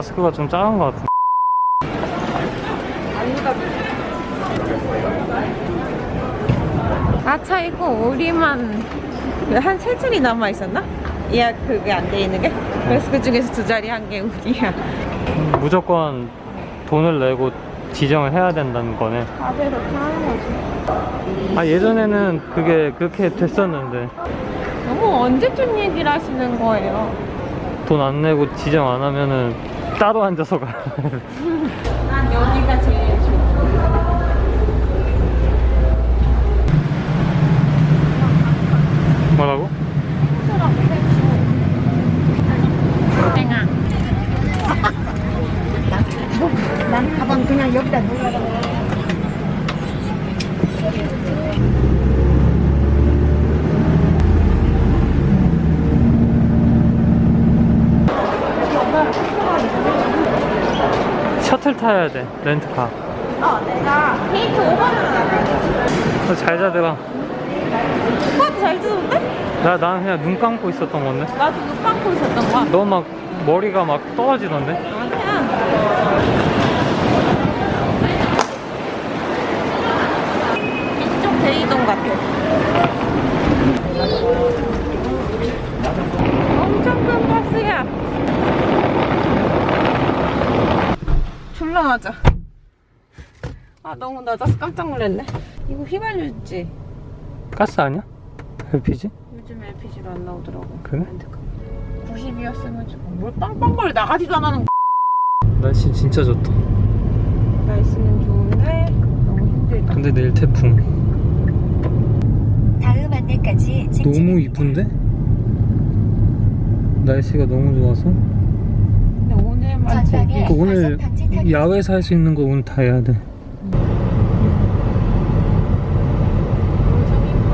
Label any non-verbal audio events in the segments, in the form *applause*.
마스크가 좀 작은 것 같아. 아차 이거 우리만 한 세 줄이 남아 있었나? 예약 그게 안 돼 있는 게? 그래서 그 중에서 두 자리 한 게 우리야. 무조건 돈을 내고 지정을 해야 된다는 거네. 가게로 하는 거지. 아 예전에는 그게 그렇게 됐었는데 너무 언제쯤 얘기를 하시는 거예요? 돈 안 내고 지정 안 하면은 따로 앉아서 가. 난 여기가 제일 좋아. 뭐라고? 땡아. 난 가방 그냥 여기다 놓으라고. 셔틀 타야 돼 렌트카. 어, 내가 데이트 5번으로 나가야 어, 잘 자더라. 오빠도 잘 주는데? 나, 난 그냥 눈 감고 있었던 건데. 나도 눈 감고 있었던 거야. 너 막 머리가 막 떨어지던데? 아니야. 이쪽 대이동 같아. 맞아. 아 너무 낮아서 깜짝 놀랐네. 이거 휘발유지. 가스 아니야? LPG? 요즘 LPG로 안 나오더라고. 그래? 90이었으면 좀뭘 빵빵거려 나가지도 안 하는 날씨 진짜 좋다. 날씨는 좋은데 너무 힘들다. 근데 내일 태풍. 다음 안내까지 너무 이쁜데? 날씨가 너무 좋아서. 근데 오늘만 전방에 되게 그 오늘 야외에서 할 수 있는 거 오늘 다 해야 돼.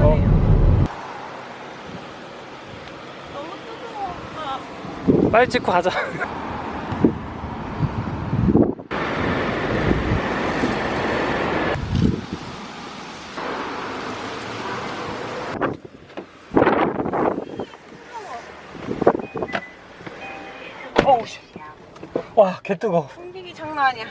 어. 빨리 찍고 가자. *laughs* 어우 씨. 와, 개 뜨거. 풍기기 장난 아니야.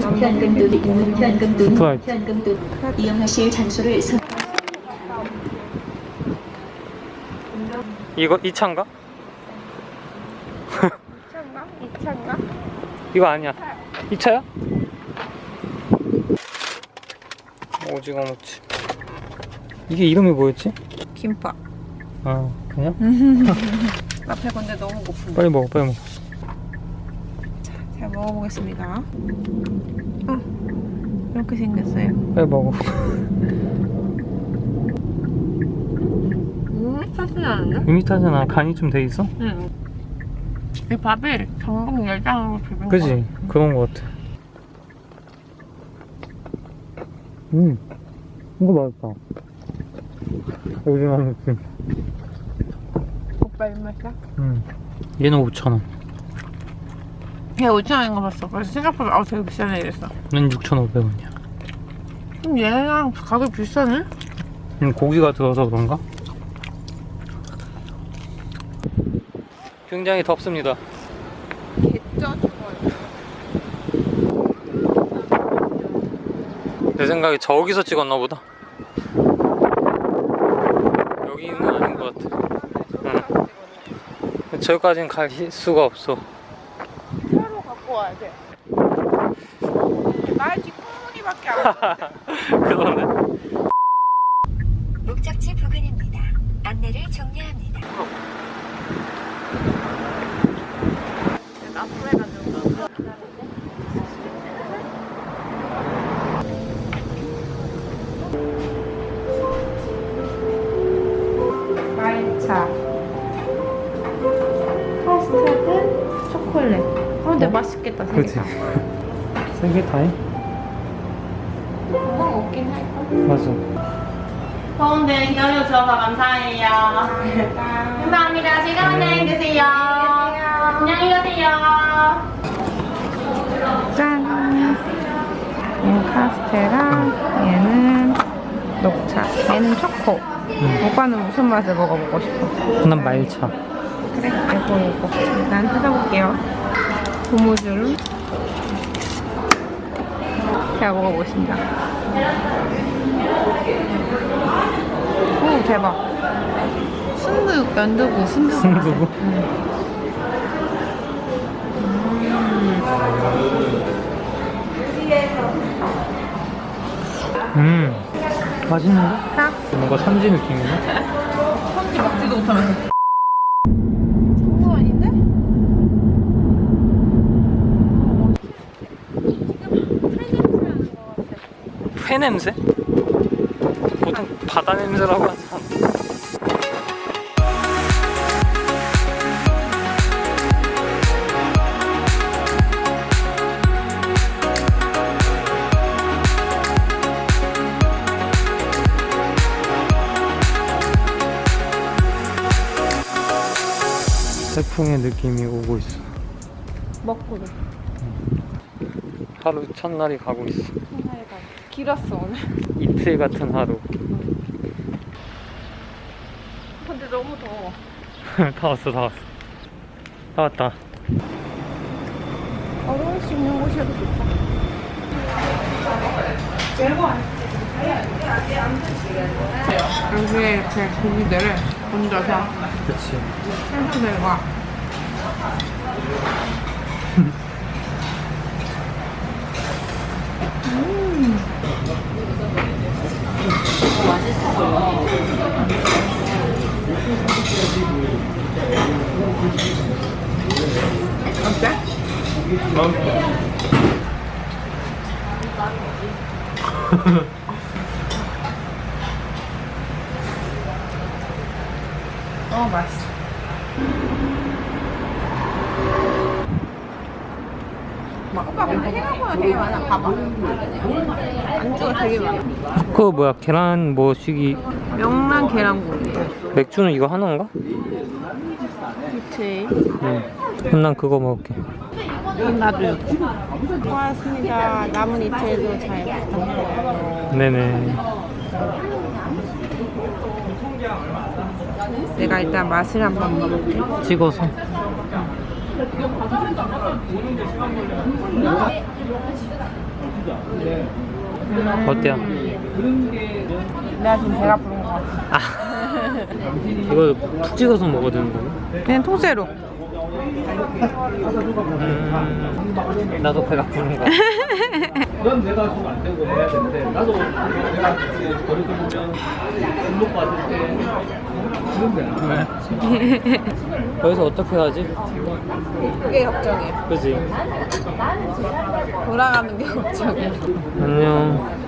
현금도 현금도 스프라이트. 현금도 이용하실 장소를 선 이거 이 차인가? 2차인가? 2차인가? 이거 아니야. 이 차야? 오징어 무치. 이게 이름이 뭐였지? 김밥. 아, 그냥? *laughs* 나 배고픈데 너무 고픈데. 빨리 먹어, 빨리 먹어. 잘 먹어보겠습니다. 어, 이렇게 생겼어요. 빨리 먹어. *laughs* 음, 맛이 나는데? 밋밋하잖아. 간이 좀 돼 있어? 응. 이 밥이 전복 열장으로 비빈 그지? 그런 거 같아. 음, 이거 맛있다. 오징어 무침. 오빠 입맛이야? 음, 얘는 5,000원. 얘 5천원인 거 봤어. 그래서 생각보다 아 되게 비싸네 이랬어. 얘는 6,500원이야. 그럼 얘랑 가격 비싸네? 음, 고기가 들어서 그런가? 굉장히 덥습니다. 죽어요. 내 생각에 저기서 찍었나 보다. 여기는 아닌 것 같아. 응. 저기까지는 갈 히- 수가 없어. 차로 갖고 와야 돼. 말 뒷구멍이밖에 안 보이는데. *laughs* 그러네. 목적지 부근입니다. 안내를 종료합니다. 앞으로 해가지고. 맛있겠다. 그치. 세개 다해? 금방 먹긴 할까? 맞아. 더운데 기다려주셔서 감사해요. 감사합니다. 즐거운 여행 되세요. 안녕히 가세요. 짠. 얘는 카스테라, 얘는 녹차. 얘는 초코. 음. 오빠는 무슨 맛을 먹어보고 싶어? 난 말차. 그래, 이거 이거. 일단 찾아볼게요. 고무줄. 제가 먹어보신다. 오, 대박. 순두육, 연두부, 순두부. 순두부? 음, 맛있는데? 딱. 뭔가 선지 느낌이네? *laughs* 선지 먹지도 못하면서. 청소 아닌데? 회 냄새? 보통 바다 냄새라고 하잖아. 태풍의 느낌이 오고 있어. 먹고도. 하루 첫날이 가고 있어. 길었어, 오늘. 이틀 같은 하루. 근데 너무 더워. *laughs* 다 왔어, 다 왔어. 다 왔다. 걸어올 수 있는 곳이어도 좋다. 여기에 이렇게 고기들을 얹어서 그치. 햄스들과 어 맛있어. 오빠 근데 생각보다 되게 많아. 봐봐. 안주가 되게 많아. 그거 뭐야, 계란 뭐 시기. 명란 계란국이. 맥주는 이거 하나인가? 그치. 응. 그럼 난 그거 먹을게. 나도. 고맙습니다. 남은 이틀도 잘 부탁드려요. 네네. 내가 일단 맛을 한번 먹어볼게. 찍어서. 어때요? 내가 지금 배가 부른 것 같아. 아. 이거 푹 찍어서 먹어야 되는 거야? 그냥 통째로. 음, 나도 배가 부른 거. 넌 내가 좀 안 되고 해야 되는데 나도 내가 거리 두면 등록 받을 때 그런데 여기서 *laughs* 어떻게 하지? 그게 걱정이야. 그지? 돌아가는 게 *laughs* 걱정이야. 안녕.